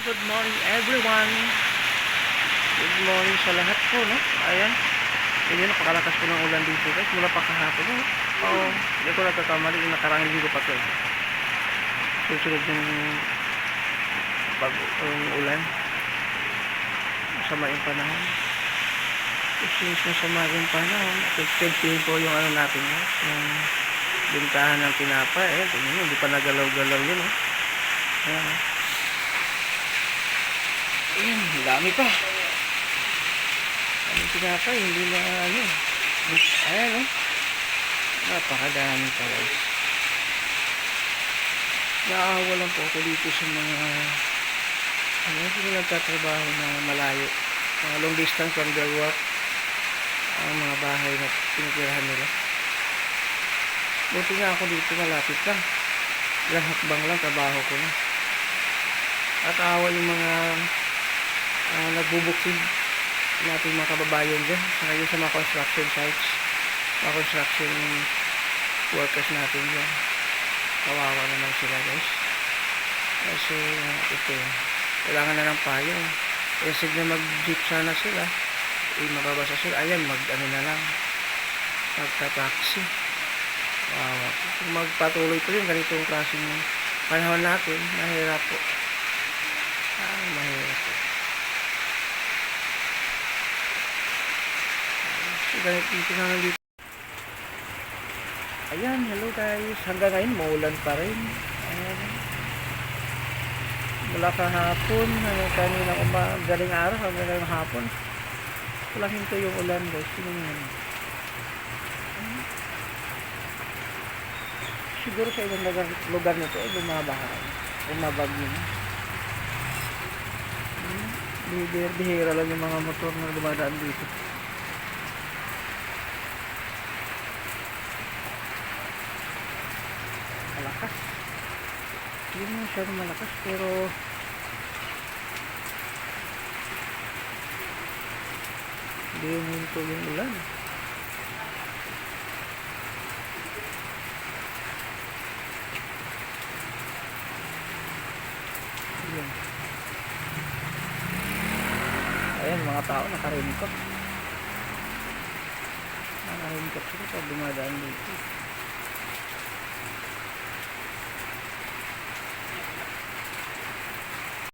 good morning everyone. Good morning sa lahat po, no? Ayan. Hindi napakalakas po ng ulan dito guys. Mula pa kahapon, no? Oo. Hindi ko nagkakamali. Yung nakarang linggo pa to. eh. Susunod yung pag yung ulan. Masama yung panahon. Since masama yung panahon, affected po yung ano natin, no? Yung bintahan ng tinapa. Eh, tingnan nyo, hindi pa nagalaw-galaw yun, no? Ayan, no? Ayan, ang dami pa. Ano tinapay, hindi na ano. Ayan, oh. Napakadami pa, guys. Naawa lang po ako dito sa mga ano, sila nagtatrabaho na malayo. Mga long distance from their work. Ang mga bahay na tinitirahan nila. Buti nga ako dito malapit lang. Ilang hakbang lang, trabaho ko na. At awa yung mga nagbubukid natin mga kababayan dyan. Saka yung sa mga construction sites. Mga construction workers natin dyan. Kawawa naman sila guys. Kasi uh, ito kailangan na ng payo. Instead na mag jeep sana sila. Eh mababasa sila. Ayan mag ano na lang. Magta-taxi. Kawawa. Kung magpatuloy po yung ganitong klaseng panahon natin mahirap po. Ah, mahirap po Ayan, hello guys. Hanggang ngayon, maulan pa rin. Ayan. Mula kahapon, hanggang kanina uma, galing araw, hanggang ngayong hapon. Walang hinto yung ulan guys. Ayan. Siguro sa ibang lugar, lugar nito, ay bumabaha. Bumabagyo na. Bihira, bihira lang yung mga motor na dumadaan dito. Malakas hindi mo masyadong malakas pero hindi huminto yung ulan Ayan. Ayan, mga tao nakarimkot. Nakarimkot sila pag dumadaan dito.